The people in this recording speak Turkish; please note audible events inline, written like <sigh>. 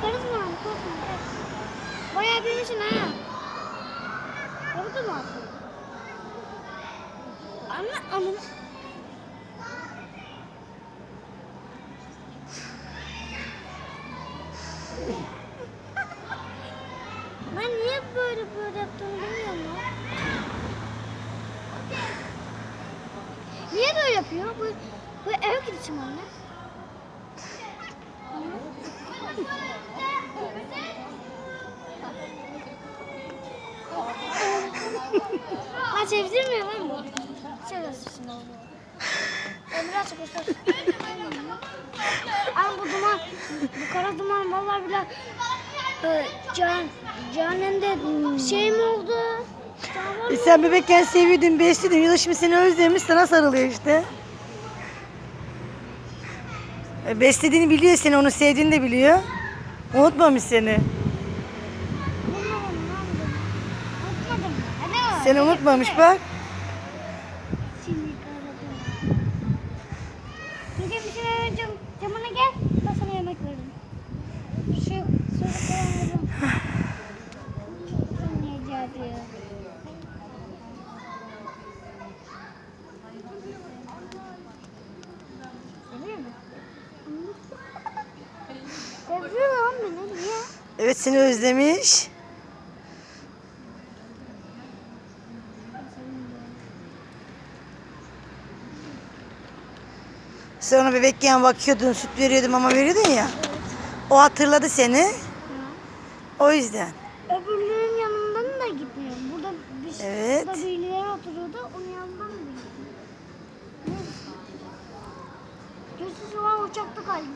Karışma korkma. Bayağı büyümüşsün ha. Orada mı aldın? Anne anne. <laughs> Ben niye böyle böyle yaptığımı bilmiyorum ya. Niye böyle yapıyor? Bu, bu ev kedisi mi anne? Ha sevdirmiyor lan bu. Şurasısın oldu. Ben biraz çok hoşlar. Ama bu duman, bu kara duman vallahi bile e, can, canende şey mi oldu? E sen bebekken seviyordun, besliyordun. Yıla şimdi seni özlemiş, sana sarılıyor işte. E, beslediğini biliyor seni, onu sevdiğini de biliyor. Unutmamış seni. Seni unutmamış bak. Seni kara duman. Gece bir şey cam, camına gel. Ben sana yemek veririm. Şu, şu koyalım. Sen ne yapıyor? Seviyor mu? Seviyor lan beni. Niye? Evet seni özlemiş. Sonra bebekken bakıyordun, süt veriyordun, mama veriyordun ya. O hatırladı seni. O yüzden. Öbürlerinin yanından da gitmiyorum. Burada bir, Evet. burada birileri oturuyordu. Onun yanından da gitmiyorum. Gözsüz olan uçakta kalmış.